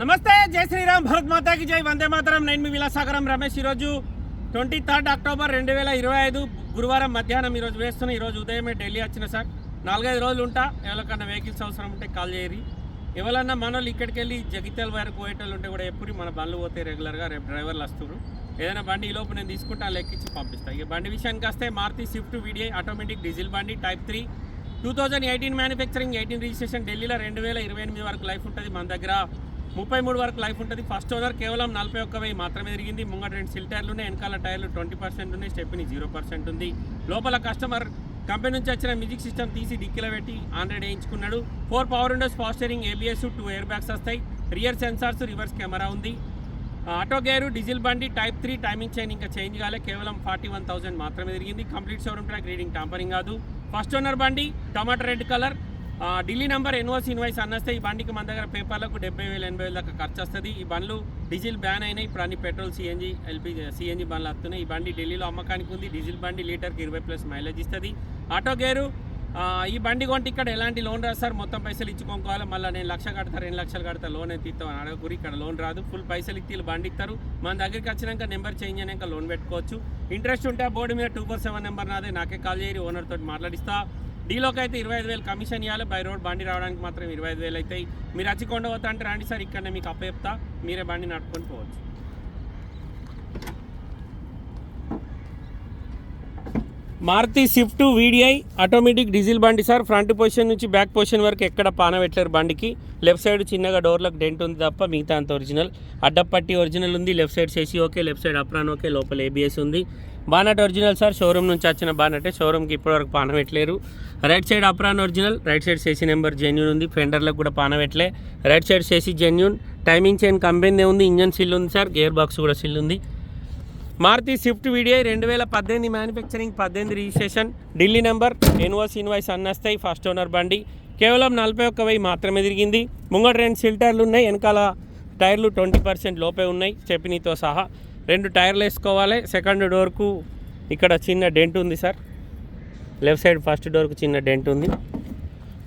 నమస్తే జై శ్రీరామ్ భరత్ మాతాకి జై వందే మాతరం. నేను మీ విలాసాగరం రమేష్. ఈరోజు ట్వంటీ థర్డ్ అక్టోబర్ రెండు వేల ఇరవై ఐదు గురువారం మధ్యాహ్నం ఈరోజు వేస్తున్న ఈరోజు ఉదయమే ఢిల్లీ వచ్చిన సార్. నాలుగైదు రోజులు ఉంటా ఎవరికన్నా వెహికల్స్ అవసరం ఉంటే కాల్ చేయరి. ఎవరన్నా మన వాళ్ళు ఇక్కడికి వెళ్ళి జగిత్యాల వరకు పోయేటోళ్ళు ఉంటే కూడా ఎప్పుడు మన బండ్లు పోతాయి రెగ్యులర్గా రేపు డ్రైవర్లు వస్తున్నారు ఏదైనా బండి ఈ నేను తీసుకుంటే లెక్కించి పంపిస్తాను ఇక బండి విషయానికి వస్తే Maruti Swift VDI automatic diesel బండి type three two thousand eighteen manufacturing eighteen registration ఢిల్లీలో రెండు వేల ఇరవై ఎనిమిది వరకు లైఫ్ ఉంటుంది మన దగ్గర. ముప్పై మూడు వరకు లైఫ్ ఉంటుంది. ఫస్ట్ ఓనర్ కేవలం నలభై ఒక్క వెయ్యి మాత్రమే తిరిగింది. ముంగట రెండు సిల్ టైర్లు ఉన్నాయి. వెనకాల టైర్లు ట్వంటీ పర్సెంట్ ఉన్నాయి. స్టెప్ని జీరో పర్సెంట్ ఉంది. లోపల కస్టమర్ కంపెనీ నుంచి వచ్చిన మ్యూజిక్ సిస్టమ్ తీసి డిక్కీలో పెట్టి Android వేయించుకున్నాడు. Four power windows fast steering ABS two air bags వస్తాయి. రియర్ సెన్సార్స్ రివర్స్ కెమెరా ఉంది. ఆటో గేరు డీజిల్ బండి టైప్ త్రీ టైమింగ్ చైన్ ఇంకా చేంజ్ కాలే. కేవలం ఫార్టీ వన్ థౌసండ్ మాత్రమే తిరిగింది. Complete showroom track reading tampering కాదు. ఫస్ట్ ఓనర్ బండి tomato red colour. Delhi number NOC invoice అన్నస్తే ఈ బండికి మన దగ్గర పేపర్లకు డెబ్బై వేలు ఎనభై వేల దాకా ఖర్చు వస్తుంది. ఈ బండ్లు డీజిల్ బ్యాన్ అయినాయి. ఇప్పుడు అన్ని పెట్రోల్ సిఎన్జి ఎల్పిజి సిఎన్జి బండ్లు వస్తున్నాయి. ఈ బండి ఢిల్లీలో అమ్మకానికి ఉంది. డీజిల్ బండి లీటర్కి ఇరవై ప్లస్ మైలేజ్ ఇస్తుంది. ఆటో గేరు ఈ బండి కొంటే ఇక్కడ ఎలాంటి లోన్ రాదు సార్? మొత్తం పైసలు ఇచ్చుకోవాలి మళ్ళీ నేను లక్ష కడతా రెండు లక్షలు కడతా లోన్ అయితే ఇస్తాం అని అడగకూరి ఇక్కడ లోన్ రాదు. ఫుల్ పైసలు ఇచ్చి బండి ఇస్తారు. మన దగ్గరికి వచ్చినాక నెంబర్ చేంజ్ అయినాక లోన్ పెట్టుకోవచ్చు. ఇంట్రెస్ట్ ఉంటే బోర్డు మీద టూ ఫోర్ సెవెన్ నెంబర్ నాదే. నాకే కాల్ చేయరు ఓనర్ తోటి మాట్లాడిస్తా. డీలోకి అయితే ఇరవై ఐదు వేలు కమిషన్ ఇవ్వాలి బై రోడ్ బండి రావడానికి మాత్రం ఇరవై ఐదు వేలు అవుతాయి. మీరు వచ్చి కొండ పోతా అంటే రండి సార్ ఇక్కడనే మీకు అప్ప చెప్తా. మీరే బండి నడుపుకొని పోవచ్చు. Maruti Swift VDI automatic diesel బండి సార్. ఫ్రంట్ పొజిషన్ నుంచి బ్యాక్ పొజిషన్ వరకు ఎక్కడ పాన పెట్టలేరు బండికి. లెఫ్ట్ సైడ్ చిన్నగా డోర్లకు డెంట్ ఉంది తప్ప మిగతా అంత ఒరిజినల్. అడ్డపట్టి ఒరిజినల్ ఉంది left side chassis okay left side apron okay లోపల ఏబిఎస్ ఉంది. బానట్ ఒరిజినల్ సార్ షోరూమ్ నుంచి వచ్చిన బానటే షోరూమ్కి ఇప్పటివరకు పాన పెట్టలేరు. Right side apron original right side chassis number genuine ఉంది ఫెండర్లకు కూడా పానబెట్టలే right side chassis genuine timing chain company ఉంది ఇంజన్ సిల్ ఉంది సార్ గేర్ బాక్స్ కూడా సిల్ ఉంది. మారుతి స్విఫ్ట్ వీడియో రెండు వేల పద్దెనిమిది మ్యానుఫ్యాక్చరింగ్ పద్దెనిమిది registration Delhi number NOC invoice అన్నస్తాయి first owner బండి. కేవలం నలభై ఒక్క వెయ్యి మాత్రమే తిరిగింది. ముంగట రెండు సిల్టర్లు ఉన్నాయి వెనకాల టైర్లు ట్వంటీ పర్సెంట్ లోపే ఉన్నాయి స్టెపినీతో సహా. రెండు టైర్లు వేసుకోవాలి సెకండ్ డోర్కు ఇక్కడ చిన్న డెంట్ ఉంది సార్. లెఫ్ట్ సైడ్ ఫస్ట్ డోర్కు చిన్న డెంట్ ఉంది.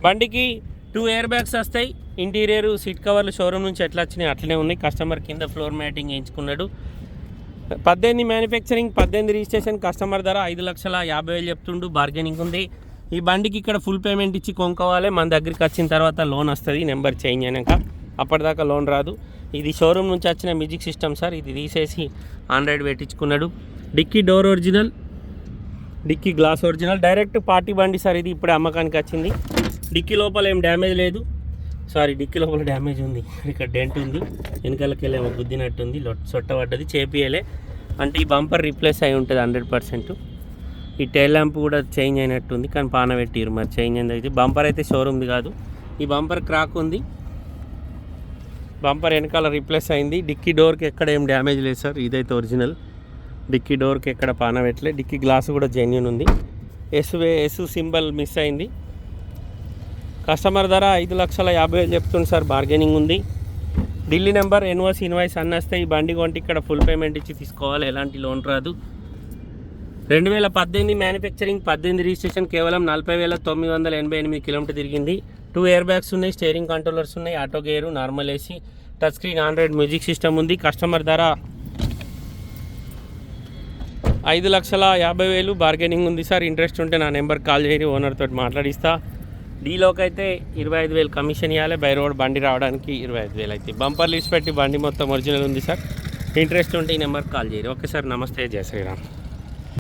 బండికి టూ ఎయిర్ బ్యాగ్స్ వస్తాయి. ఇంటీరియర్ సీట్ కవర్లు షోరూమ్ నుంచి ఎట్లా వచ్చినాయి అట్లనే ఉన్నాయి. కస్టమర్ కింద ఫ్లోర్ మ్యాటింగ్ వేయించుకున్నాడు. పద్దెనిమిది మ్యానుఫ్యాక్చరింగ్ పద్దెనిమిది రిజిస్ట్రేషన్ కస్టమర్ ధర ఐదు లక్షల యాభై వేలు చెప్తుండు బార్గెనింగ్ ఉంది. ఈ బండికి ఇక్కడ ఫుల్ పేమెంట్ ఇచ్చి కొనుక్కోవాలి. మన దగ్గరికి వచ్చిన తర్వాత లోన్ వస్తుంది నెంబర్ చేంజ్ అయినాక అప్పటిదాకా లోన్ రాదు. ఇది షోరూమ్ నుంచి వచ్చిన మ్యూజిక్ సిస్టమ్ సార్. ఇది తీసేసి Android పెట్టించుకున్నాడు. Dicky door original dicky glass original direct party బండి సార్ ఇది ఇప్పుడే అమ్మకానికి వచ్చింది. డిక్కీ లోపల ఏం డ్యామేజ్ లేదు. సారీ డిక్కి లోపల డ్యామేజ్ ఉంది. ఇక్కడ డెంట్ ఉంది. వెనకాలకి వెళ్ళేమో గుద్దినట్టు ఉంది లొట్- చేపియలే. అంటే ఈ బంపర్ రీప్లేస్ అయి ఉంటుంది హండ్రెడ్ పర్సెంట్. ఈ టైల్ ల్యాంప్ కూడా చేంజ్ అయినట్టుంది కానీ పాన పెట్టిరు. మరి చేంజ్ అయింది అయితే బంపర్ అయితే షోరూమ్ది కాదు. ఈ బంపర్ క్రాక్ ఉంది. బంపర్ వెనకాల రీప్లేస్ అయింది. డిక్కీ డోర్కి ఎక్కడ ఏం డ్యామేజ్ లేదు సార్. ఇదైతే ఒరిజినల్. డిక్కీ డోర్కి ఎక్కడ పాన పెట్టలే. డిక్కీ గ్లాస్ కూడా జెన్యున్ ఉంది. ఎస్ ఎస్ సింబల్ మిస్ అయింది. కస్టమర్ ధర ఐదు లక్షల యాభై వేలు చెప్తుంది సార్ బార్గెనింగ్ ఉంది. ఢిల్లీ నెంబర్ ఎన్ఓసి ఇన్వాయిస్ అన్నస్తే ఈ బండి కొంటే ఇక్కడ ఫుల్ పేమెంట్ ఇచ్చి తీసుకోవాలి ఎలాంటి లోన్ రాదు. రెండు వేల పద్దెనిమిది మ్యానుఫ్యాక్చరింగ్ పద్దెనిమిది రిజిస్ట్రేషన్ కేవలం నలభై వేల తొమ్మిది వందల ఎనభై ఎనిమిది కిలోమీటర్ తిరిగింది. టూ ఎయిర్ బ్యాగ్స్ ఉన్నాయి స్టీరింగ్ కంట్రోలర్స్ ఉన్నాయి auto gear normal AC touch screen android music system ఉంది. కస్టమర్ ధర ఐదు లక్షల యాభై వేలు బార్గెనింగ్ ఉంది సార్. ఇంట్రెస్ట్ ఉంటే నా నెంబర్ కాల్ చేయరి ఓనర్ తోటి మాట్లాడిస్తా. డీలోకి అయితే ఇరవై ఐదు వేలు కమిషన్ ఇవ్వాలి బై రోడ్ బండి రావడానికి ఇరవై ఐదు వేలు అయితే బంపర్ లిస్ట్ పెట్టి బండి మొత్తం ఒరిజినల్ ఉంది సార్. ఇంట్రెస్ట్ ఉంటే ఈ నెంబర్కి కాల్ చేయరు ఓకే సార్ నమస్తే. జయ శ్రీరామ్.